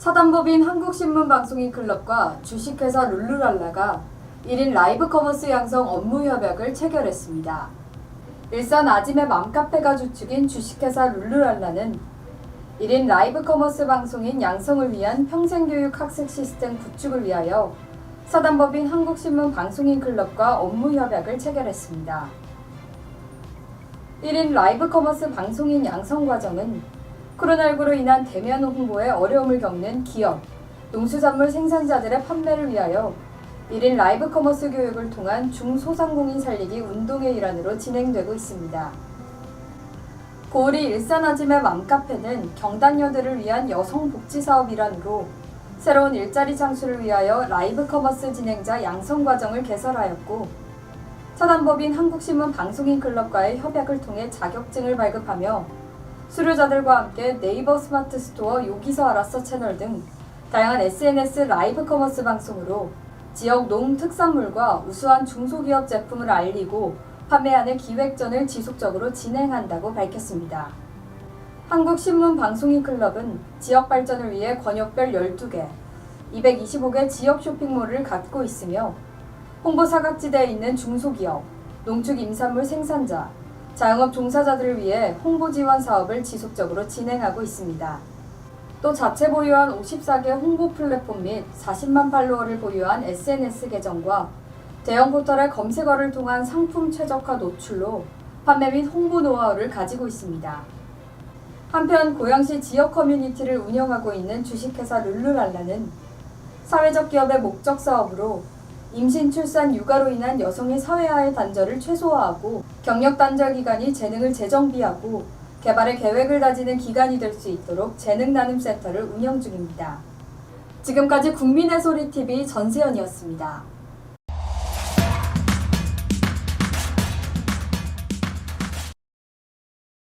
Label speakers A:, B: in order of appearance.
A: 사단법인 한국신문방송인 클럽과 주식회사 룰루랄라가 1인 라이브 커머스 양성 업무 협약을 체결했습니다. 일산 아짐의 맘카페가 주축인 주식회사 룰루랄라는 1인 라이브 커머스 방송인 양성을 위한 평생교육 학습 시스템 구축을 위하여 사단법인 한국신문 방송인 클럽과 업무 협약을 체결했습니다. 1인 라이브 커머스 방송인 양성 과정은 코로나19로 인한 대면 홍보에 어려움을 겪는 기업, 농수산물 생산자들의 판매를 위하여 1인 라이브 커머스 교육을 통한 중소상공인 살리기 운동의 일환으로 진행되고 있습니다. 고을이 일산아짐의 맘카페는 경단녀들을 위한 여성 복지 사업 일환으로 새로운 일자리 창출을 위하여 라이브 커머스 진행자 양성 과정을 개설하였고 사단법인 한국신문 방송인 클럽과의 협약을 통해 자격증을 발급하며 수료자들과 함께 네이버 스마트 스토어 요기서 알았어 채널 등 다양한 SNS 라이브 커머스 방송으로 지역 농 특산물과 우수한 중소기업 제품을 알리고 판매하는 기획전을 지속적으로 진행한다고 밝혔습니다. 한국신문방송인 클럽은 지역 발전을 위해 권역별 12개, 225개 지역 쇼핑몰을 갖고 있으며 홍보 사각지대에 있는 중소기업, 농축 임산물 생산자, 자영업 종사자들을 위해 홍보 지원 사업을 지속적으로 진행하고 있습니다. 또 자체 보유한 54개 홍보 플랫폼 및 40만 팔로워를 보유한 SNS 계정과 대형 포털의 검색어를 통한 상품 최적화 노출로 판매 및 홍보 노하우를 가지고 있습니다. 한편 고양시 지역 커뮤니티를 운영하고 있는 주식회사 룰루랄라는 사회적 기업의 목적 사업으로 임신, 출산, 육아로 인한 여성의 사회화의 단절을 최소화하고 경력 단절 기간이 재능을 재정비하고 개발의 계획을 다지는 기간이 될 수 있도록 재능 나눔 센터를 운영 중입니다. 지금까지 국민의 소리 TV 전세현이었습니다.